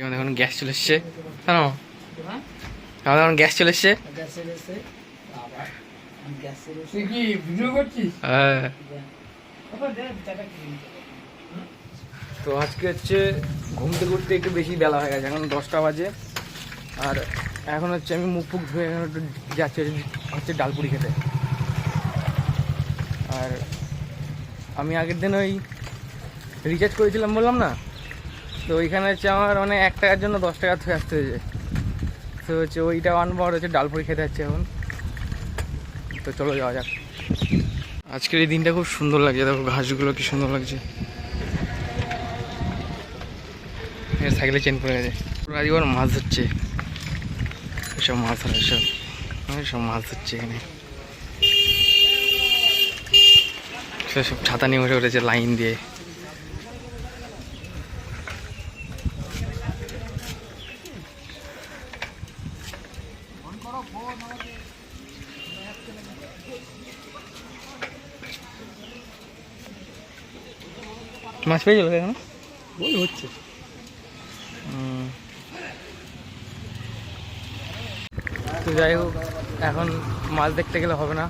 আমাদের এখন গ্যাস চলে এসছে। কেন আমাদের এখন গ্যাস চলে এসছে। হ্যাঁ। তো আজকে হচ্ছে ঘুমতে ঘুরতে একটু বেশি বেলা হয়ে গেছে, এখন দশটা বাজে। আর এখন হচ্ছে আমি মুখ ফুক ধুয়ে এখন একটু যাচ্ছি হচ্ছে ডালপুরি খেতে। আর আমি আগের দিন ওই রিচার্জ করেছিলাম বললাম না? তো ওইখানে হচ্ছে আমার মানে এক টাকার জন্য দশ টাকা থুয়ে আসতে হয়েছে। তো হচ্ছে ওইটা আনব আর হচ্ছে ডালপুরি খেতে যাচ্ছে এখন। তো চলো যাওয়া যাক। আজকের এই দিনটা খুব সুন্দর লাগছে, দেখো ঘাসগুলো কি সুন্দর লাগছে। সাইকেলে চেন পড়ে গেছে। আজকে মাছ ধরছে। এসব মাছ ধরা, এসব সব মাছ ধরছে এখানে। সব ছাতা নিয়ে বসে উঠেছে লাইন দিয়ে। মাছ পেয়ে যাবে এখন? ওই হচ্ছে। তো যাই হোক এখন মাছ দেখতে গেলে হবে না।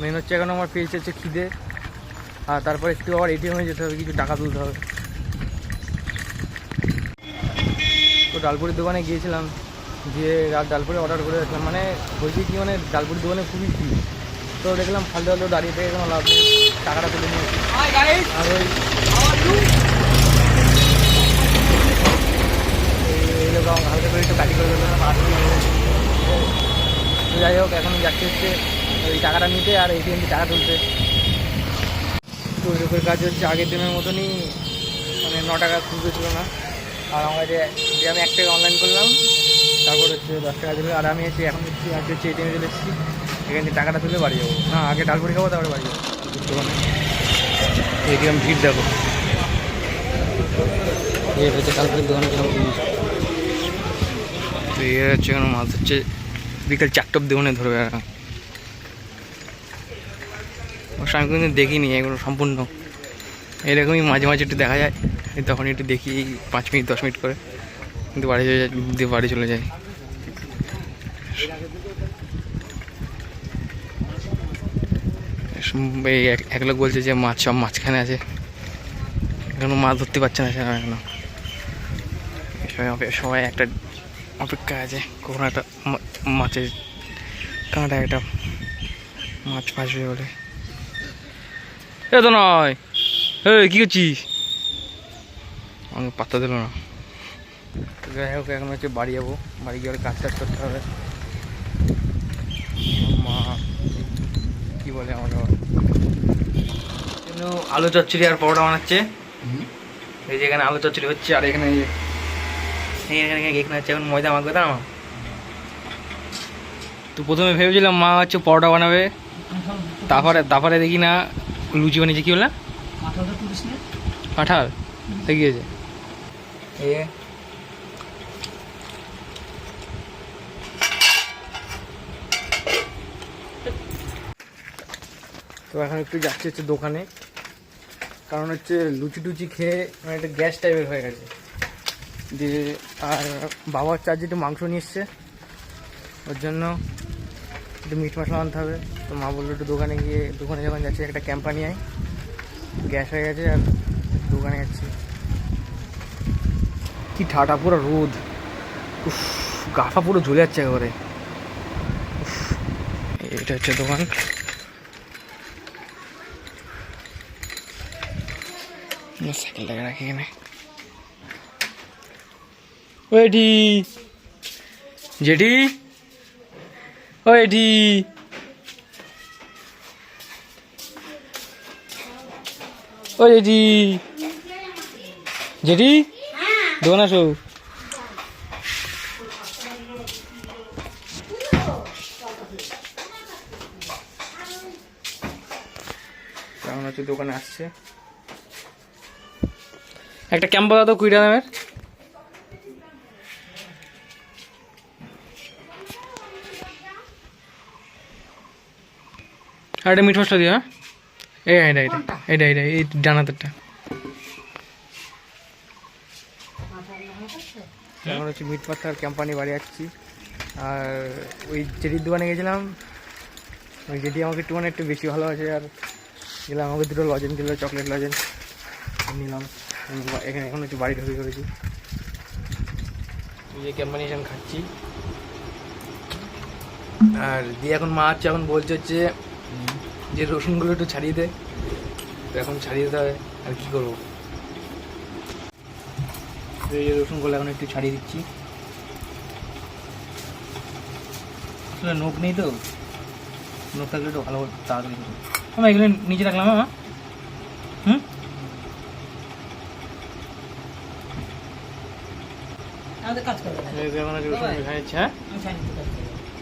মেন হচ্ছে এখন আমার পেয়েছে হচ্ছে খিদে। আর তারপর একটু আবার এটিএমে যেতে হবে কিছু টাকা তুলতে হবে। তো ডালপুরির দোকানে গিয়েছিলাম গিয়ে রাত ডালপুরি অর্ডার করে রাখলাম। মানে বলছি কি মানে ডালপুরির দোকানে খুবই ভিড়। তো দেখলাম ফালতু ফালতু দাঁড়িয়ে থেকে কোনো লাভ নেই টাকাটা তুলে নিয়েছি আর ওই আমাকে হালকা করে একটু গাড়ি করে দিল তো যাই হোক এখন যাচ্ছি হচ্ছে ওই টাকাটা নিতে আর এটিএম টাকা তুলতে। তো লোকের কাজ হচ্ছে আগের দিনের মতনই মানে ন টাকা তুলতে ছিল না। আর আমার যে যে আমি এক টাকা অনলাইন করলাম তারপর হচ্ছে দশ টাকা দিল, আর আমি হচ্ছে এখন হচ্ছে আজকে হচ্ছে এটিএমে চলে এসেছি। এখান টাকাটা তুলে বাড়ি যাব। না, আগে ডালপুরি খাব, তারপরে বাড়ি যাব। এটিএম ভিড় দেখো। হচ্ছে তো এর হচ্ছে কোনো মাছ বিকেল চারটে অব্দি মনে ধরবে। অবশ্য আমি কিন্তু দেখিনি এগুলো সম্পূর্ণ। এরকমই মাঝে মাঝে একটু দেখা যায় তখন একটু দেখি পাঁচ মিনিট, দশ মিনিট করে। কিন্তু বাড়ি চলে যায় দিয়ে বাড়ি চলে যায়। এই এক- লোক বলছে যে মাছ সব মাঝখানে আছে। এখনও মাছ ধরতে পারছে না সেরকম এখনও। অপে- সবাই একটা অপেক্ষা আছে। কখন একটা মাছের কাঁটা একটা মাছ ফাঁসবে বলে। এ তো নয়। এই, কী করছিস? আমাকে পাত্তা দিল না। যাই হোক এখন হচ্ছে বাড়ি যাব। বাড়ি গিয়ে কাজ টাজ করতে হবে। মা কি বলে আমার আলু চচ্চড়ি আর পরোটা বানাচ্ছে। এই যে এখানে আলু চচ্চড়ি হচ্ছে আর এখানে এখানে এখানে হচ্ছে এখন ময়দা মাখবে না তো প্রথমে ভেবেছিলাম মা হচ্ছে পরোটা বানাবে। তারপরে তারপরে দেখি না লুচি বানিয়েছে কি বললাম কাঁঠাল? দেখিয়েছে। এই তো এখন একটু যাচ্ছি হচ্ছে দোকানে। কারণ হচ্ছে লুচি টুচি খেয়ে মানে একটা গ্যাস টাইপের হয়ে গেছে। দিয়ে আর বাবার আজ একটু মাংস নিয়ে এসছে, ওর জন্য একটু মিট মশলা আনতে হবে। তো মা বলল একটু দোকানে গিয়ে, দোকানে যখন যাচ্ছি, একটা ক্যাম্পানি আয় গ্যাস হয়ে গেছে আর দোকানে যাচ্ছি। কি ঠাটা পুরো রোদ। উফ, গাফা পুরো ঝুলে যাচ্ছে একেবারে। এটা হচ্ছে দোকান। সাইকেলটাকে রাখি এখানে ওইটি জেঠি ওইটি ও জেঠি জেঠি দোকান আসো। কেমন হচ্ছে? দোকানে আসছে? একটা ক্যাম্প দাও তো কুড়ি দামের আর একটা মিট মশলা দিও হ্যাঁ? এই এটা এটা এটা এটা এই ডানাতেরটা এখন হচ্ছে মিট পাত্তার কোম্পানি বাড়ি যাচ্ছি আর ওই জেডির দোকানে গেছিলাম। ওই জেডি আমাকে একটু মানে একটু বেশি ভালো আছে আর গেলাম আমাকে দুটো লজেন দিল চকলেট লজেন, নিলাম। এখানে এখন হচ্ছে বাড়ি ঢুকে করেছি এই যে কোম্পানি এখন খাচ্ছি। আর দিয়ে এখন মা হচ্ছে এখন বলছে হচ্ছে যে রসুনগুলো একটু ছাড়িয়ে দে। তো এখন ছাড়িয়ে দিতে হবে আর কি করব? তো এই যে রসুনগুলো এখন একটু ছাড়িয়ে দিচ্ছি। আসলে নোখ নেই তো? নোখ থাকলে একটু ভালো তাড়াতাড়ি আমার এগুলো নিচে রাখলাম হ্যাঁ হুম আমাদের কাজ করবে না এই যে এখন হচ্ছে রসুন ভেজে নিচ্ছি, হ্যাঁ কাজ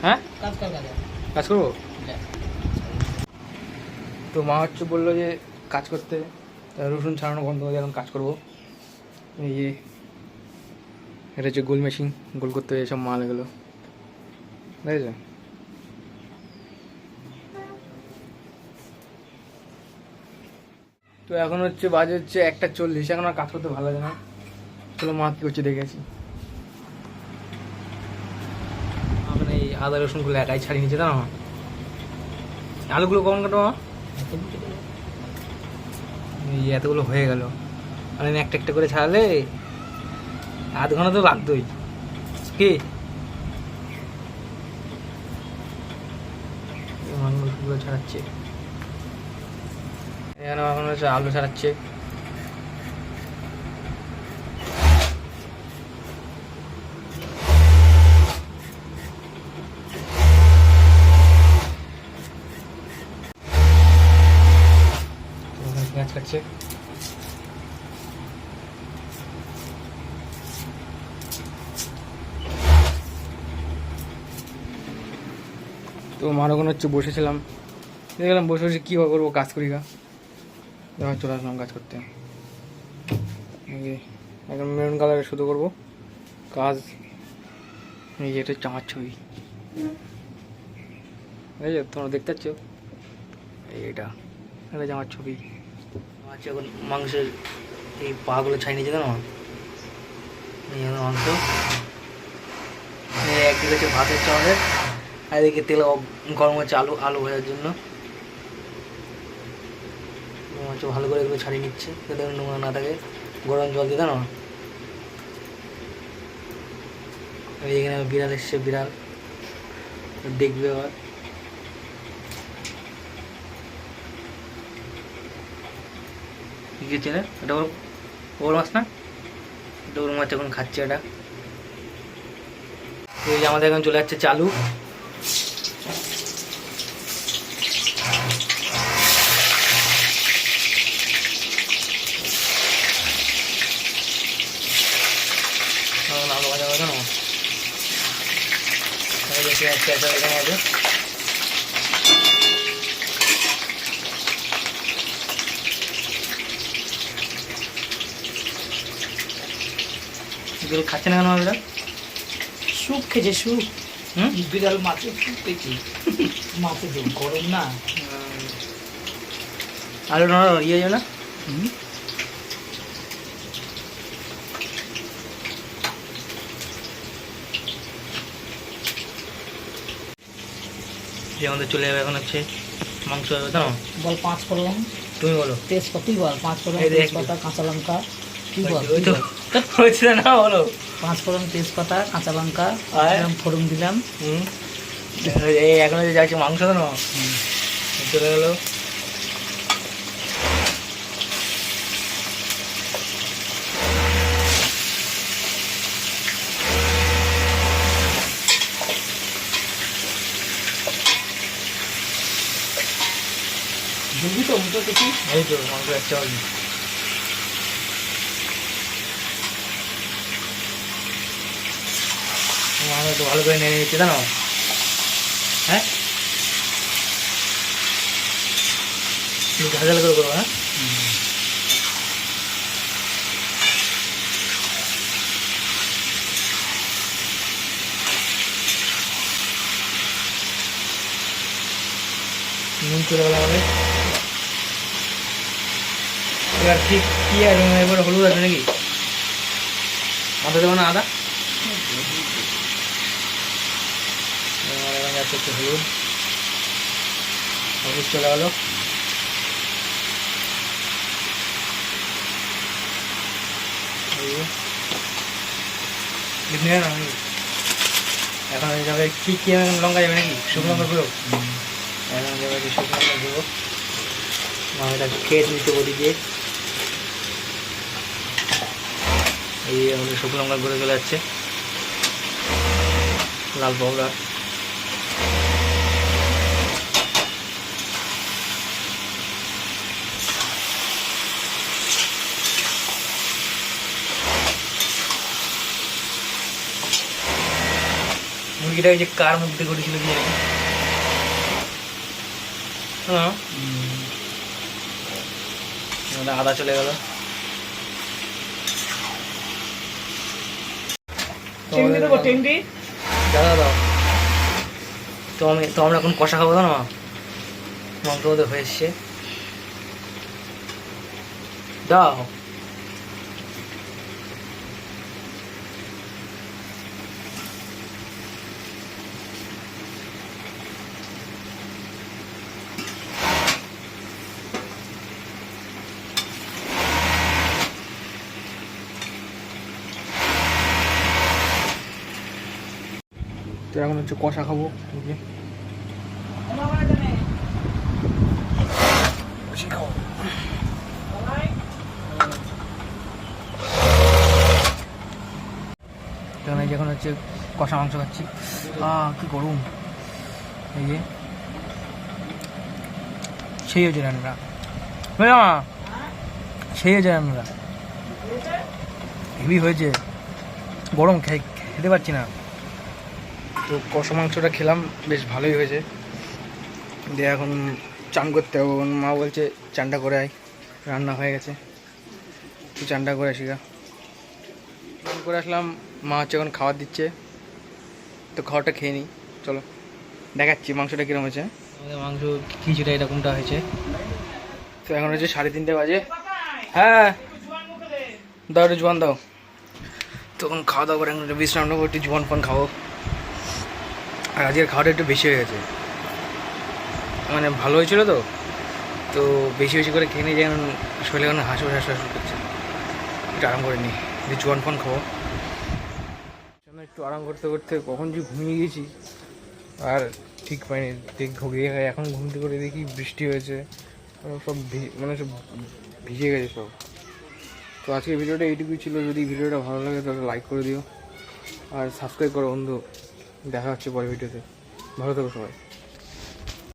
হ্যাঁ? কাজ করবে করব? তো মা হচ্ছে বলল যে কাজ করতে রসুন ছাড়ানো বন্ধ করে দিয়ে এখন কাজ করব। এই যে এটা হচ্ছে গোল মেশিন গোল করতে এসব মাল এগুলো। বুঝেছ? তো এখন হচ্ছে বাজে হচ্ছে একটা চল্লিশ এখন আর কাজ করতে ভালো লাগে না। চলো মা কি করছে দেখেছি এই আদা রসুনগুলো একাই ছাড়িয়ে নিচ্ছে না আলুগুলো কখন কাটো এতগুলো হয়ে গেল। মানে একটা একটা করে ছাড়ালে আধ ঘণ্টা তো লাগতোই। কি? ছাড়াচ্ছে? এখানে আলু ছাড়াচ্ছে। কাটছে তো মার ওখানে হচ্ছে বসেছিলাম। দেখলাম বসে বসে কী করব, কাজ করি গা। এবার চলে আসলাম কাজ করতে। এখন মেরুন কালারে শুধু করব। কাজ, এই যে এটা হচ্ছে আমার ছবি। এই যে তোমরা দেখতে পাচ্ছ? এইটা, এটা আমার ছবি। আচ্ছা এখন মাংসের এই পাগুলো ছাই নিয়েছে কেন হলো মাংস। হচ্ছে আর এদিকে তেল গরম হচ্ছে আলু আলু ভাজার জন্য। ভালো করে এগুলো ছাড়িয়ে নিচ্ছে, যাতে নোংরা না থাকে। গরম জল দিয়ে না এখানে বিড়াল এসছে, বিড়াল। দেখবে আবার। কি খেয়েছে রে এটা ওর ওর মাছ না? এটা ওর মাছ এখন খাচ্ছে এটা। এই যে আমাদের এখন চলে যাচ্ছে চালু। আলু ভাজা ভাজা না এগুলো খাচ্ছে না কেন আমরা সুপ খেয়েছে সুপ হুম? বিড়াল মাছের সুপ খেয়েছি মাছের যে গরম না। আলু না ইয়ে যাবে না যে আমাদের চলে যাবে এখন হচ্ছে মাংস হবে তো বল পাঁচ ফোড়ন। তুমি বলো। তেজপাতা তুই বল পাঁচ ফোড়ন তেজপাতা কাঁচা লঙ্কা তুই বল। ওই তো হচ্ছে না বলো। পাঁচ ফোড়ন তেজপাতা কাঁচা লঙ্কা আর? এরকম ফোড়ন দিলাম। এই এখন যে যাচ্ছে মাংস তো না চলে গেলো। বুঝবি তো মুখে দেখি। এই তো মাংস একটা মাংস তো ভালো করে নেড়ে নিচ্ছে, জানো? হ্যাঁ? ঝাল করে করব হ্যাঁ? নুন চলে গেল আমাদের। এবার ঠিক কি আর এবার হলুদ আছে নাকি? আদা দেবো না, আদা? এখানে একটু হলুদ হলুদ চলে গেলো। এখন যাবে কি কি লঙ্কা যাবে নাকি? শুকনো লঙ্কা গুঁড়ো? এখন যাবে যে শুকনো লঙ্কা গুঁড়ো? আমি এটা খেয়ে নিতে বলি দিয়ে এই আমাদের শুকনো লঙ্কা গুঁড়ো চলে যাচ্ছে। লাল পাউডার। মুরগিটাকে যে কার মুখতে করেছিল কি জানি। হ্যাঁ। আদা চলে গেল। তো আমি তো আমরা এখন কষা খাব না মাংস হয়ে এসছে। দাও। তো এখন হচ্ছে কষা খাব যখন হচ্ছে কষা মাংস খাচ্ছি। আহ কি গরম। এই যে। সেই হচ্ছে রান্না বুঝলাম? সেই হচ্ছে রান্নাটা। হেভি হয়েছে। গরম খেতে পারছি না। তো কষা মাংসটা খেলাম বেশ ভালোই হয়েছে। দিয়ে এখন চান করতে হবে মা বলছে চানটা করে আয় রান্না হয়ে গেছে। তুই চানটা করে আসি গা। করে আসলাম মা হচ্ছে এখন খাবার দিচ্ছে তো খাবারটা খেয়ে নিই চলো। দেখাচ্ছি মাংসটা কীরকম হয়েছে। আমাদের মাংস খিচুড়ি এরকমটা হয়েছে। তো এখন হচ্ছে সাড়ে তিনটে বাজে। হ্যাঁ দাও একটু জোয়ান দাও। তখন খাওয়া দাওয়া করে এখন একটু বিশ্রাম নেব একটু জোয়ান ফোন খাব। আর আজকের খাওয়াটা একটু বেশি হয়ে গেছে। মানে ভালো হয়েছিল তো তো বেশি বেশি করে খেয়ে নিয়ে যেমন শরীরে এখন হাসু হাসু হাসু করছে। একটু আরাম করে নিই দিয়ে জোয়ান ফোন খাব। একটু আরাম করতে করতে কখন যে ঘুমিয়ে গেছি, আর ঠিক পাইনি দেখ ঘুরিয়ে গেছে এখন ঘুমতে করে দেখি বৃষ্টি হয়েছে সব ভি- মানে সব ভিজে গেছে সব। তো আজকের ভিডিওটা এইটুকুই ছিল। যদি ভিডিওটা ভালো লাগে তাহলে লাইক করে দিও। আর সাবস্ক্রাইব করো বন্ধু। দেখা হচ্ছে পরের ভিডিওতে। ভালো থাকো সবাই।